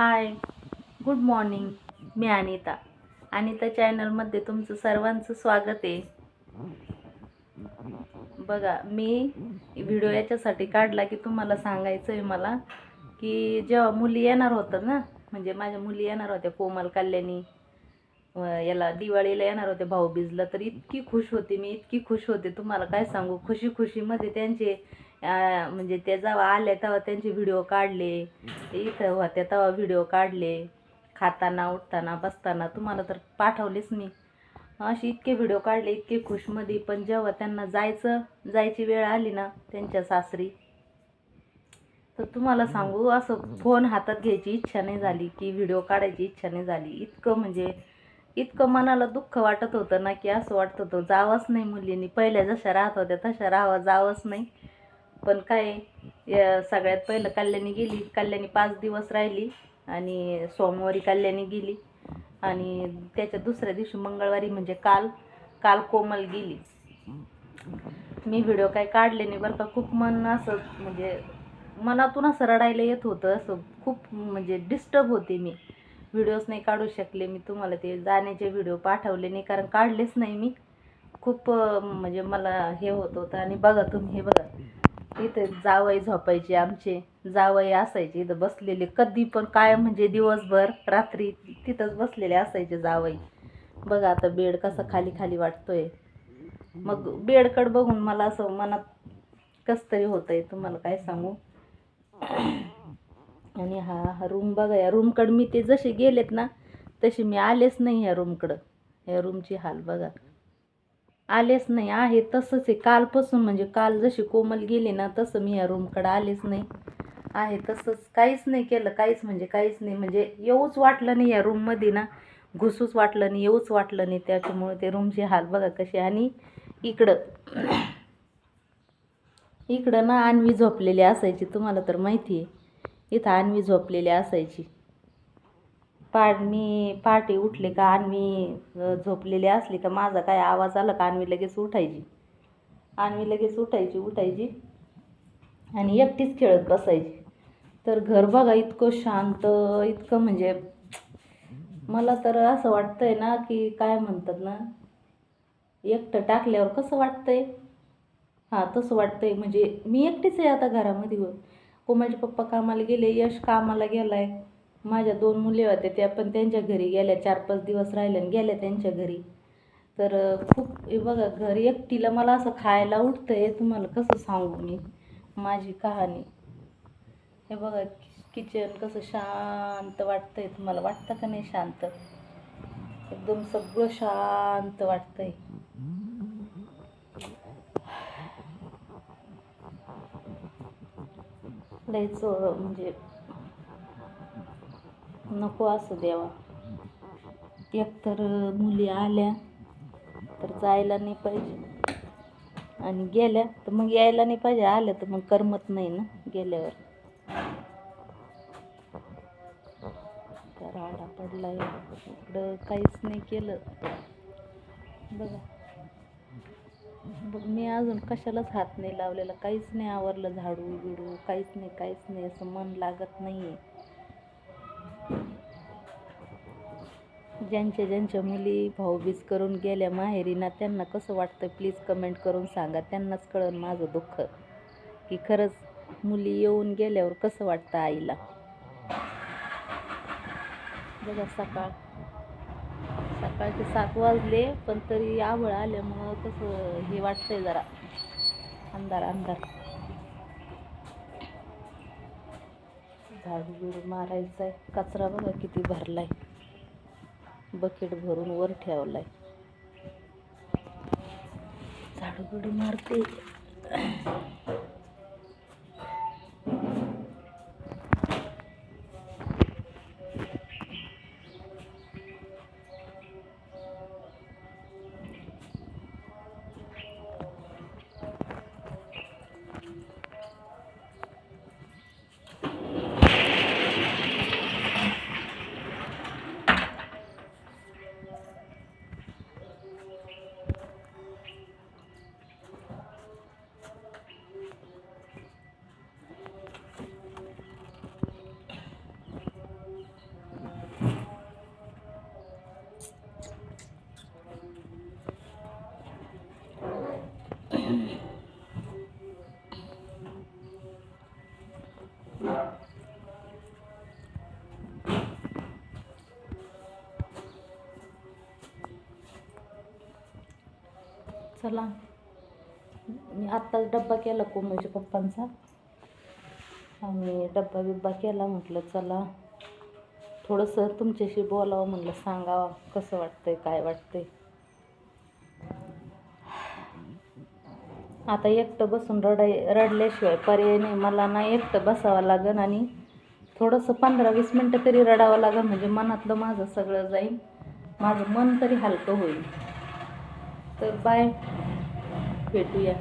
हाय good morning मी अनिता. अनिता चॅनलमध्ये तुमचं सर्वांचं स्वागत आहे. बघा मी व्हिडिओ याच्यासाठी काढला की तुम्हाला सांगायचं आहे मला की जेव्हा मुली येणार होतं ना म्हणजे माझ्या मुली येणार होत्या कोमल कल्याणी याला दिवाळीला येणार होते भाऊबीजला तर इतकी खुश होते मी इतकी खुश होते. तुम्हाला काय सांगू खुशी खुशीमध्ये त्यांचे म्हणजे ते जेव्हा आले तेव्हा त्यांचे व्हिडिओ काढले. इथं होत्या तेव्हा व्हिडिओ काढले. खाताना उठताना बसताना तुम्हाला तर पाठवलेच मी. असे इतके व्हिडिओ काढले इतके खुशमध्ये. पण जेव्हा त्यांना जायचं जायची वेळ आली ना त्यांच्या सासरी तर तुम्हाला सांगू असं फोन हातात घ्यायची इच्छा नाही झाली की व्हिडिओ काढायची इच्छा नाही झाली. इतकं म्हणजे इतकं मनाला दुःख वाटत होतं ना की असं वाटत होतं जावंच नाही मुलींनी. पहिल्या जशा राहत होत्या तशा राहावं जावंच नाही. पण काय या सगळ्यात पहिलं कल्याणी गेली कल्याणी पाच दिवस राहिली आणि सोमवारी कल्याणी गेली. आणि त्याच्या दुसऱ्या दिवशी मंगळवारी म्हणजे काल काल कोमल गेली. मी व्हिडिओ काय काढले नाही बरं का खूप मन असं म्हणजे मनातून असं रडायला येत होतं असं खूप म्हणजे डिस्टर्ब होते मी. व्हिडिओज नाही काढू शकले मी तुम्हाला ते जाण्याचे व्हिडिओ पाठवले नाही कारण काढलेच नाही मी. खूप म्हणजे मला हे होत होतं आणि बघा तुम्ही हे बघा. इथे जावई झोपायचे आमचे. जावई असायचे इथं बसलेले. कधी पण काय म्हणजे दिवसभर रात्री तिथंच बसलेले असायचे जावई. बघा आता बेड कसा खाली खाली वाटतोय. मग बेडकडं बघून मला असं मनात कसं तरी होत आहे तुम्हाला काय सांगू? आणि हा हा रूम बघा या रूमकडं मी ते जसे गेलेत ना तसे मी आलेच नाही ह्या रूमकडं ह्या रूमची हाल बघा. आलेच नाही. आहे तसंच आहे. कालपासून म्हणजे काल जशी कोमल गेली ना तसं मी या रूमकडं आलेच नाही. आहे तसंच. काहीच नाही केलं. काहीच म्हणजे काहीच नाही. म्हणजे येऊच वाटलं नाही या रूममध्ये ना. घुसूच वाटलं नाही येऊच वाटलं नाही. त्याच्यामुळे ते रूमची हाल बघा कशी आणि इकडं इकडं ना आणवी झोपलेली असायची. तुम्हाला तर माहिती आहे. इथं आणवी झोपलेली असायची. पाड मी पहाटे उठले का आणवी झोपलेली असली का माझा काय आवाज आला का आणवी लगेच उठायची. आणवी लगेच उठायची उठायची आणि एकटीच खेळत बसायची. तर घर बघा इतकं शांत इतकं म्हणजे मला तर असं वाटतंय ना की काय म्हणतात ना एकटं टाकल्यावर कसं वाटतंय? हां तसं वाटतंय. म्हणजे मी एकटीच आहे आता घरामध्ये. व कोमाचे पप्पा कामाला गेले यश कामाला गेला आहे माझ्या दोन मुले होत्या त्या पण त्यांच्या घरी गेल्या चार पाच दिवस राहिल्या आणि गेल्या त्यांच्या घरी. तर खूप हे बघा घर एकटीला मला असं खायला उठतं आहे तुम्हाला कसं सांगू मी? माझी कहाणी. हे बघा किचन कसं शांत वाटतंय तुम्हाला वाटतं का नाही शांत? एकदम सगळं शांत वाटतंय. लयच म्हणजे नको असं देवा. एकतर मुली आल्या तर जायला नाही पाहिजे. आणि गेल्या तर मग यायला नाही पाहिजे आल्या तर मग करमत नाही ना गेल्यावर. तर आडा पडला इकडं काहीच नाही केलं. बघा. बघ मी अजून कशालाच हात नाही लावलेला. काहीच नाही आवरलं झाडू बिडू काहीच नाही काहीच नाही असं मन लागत नाही आहे ज्यांच्या ज्यांच्या मुली भाऊबीज करून गेल्या माहेरीना त्यांना कसं वाटतं? प्लीज कमेंट करून सांगा. त्यांनाच कळन माझं दुःख. की खरंच मुली येऊन गेल्यावर कसं वाटतं आईला? बघा सकाळ. सकाळचे सात वाजले पण तरी आवळ आल्यामुळं कसं हे वाटतंय जरा. अंधार अंधार. झाडू बिडू मारायचा आहे कचरा बघा किती भरलाय. बकेट भरून वर ठेवलाय. झाडूगडी मारते. चला. मी आत्ताच डब्बा केला कोमलच्या पप्पांचा. आणि डब्बा बिब्बा केला म्हटलं चला. थोडंसं तुमच्याशी बोलावं म्हटलं सांगावं कसं वाटतंय काय वाटतंय. आता एकटं बसून रडाय रडल्याशिवाय पर्याय नाही. मला ना एकटं बसावं लागेल आणि थोडंसं पंधरा वीस मिनटं तरी रडावं लागेल म्हणजे मनातलं माझं सगळं जाईल माझं मन तरी हलकं होईल. तर बाय. भेटूया.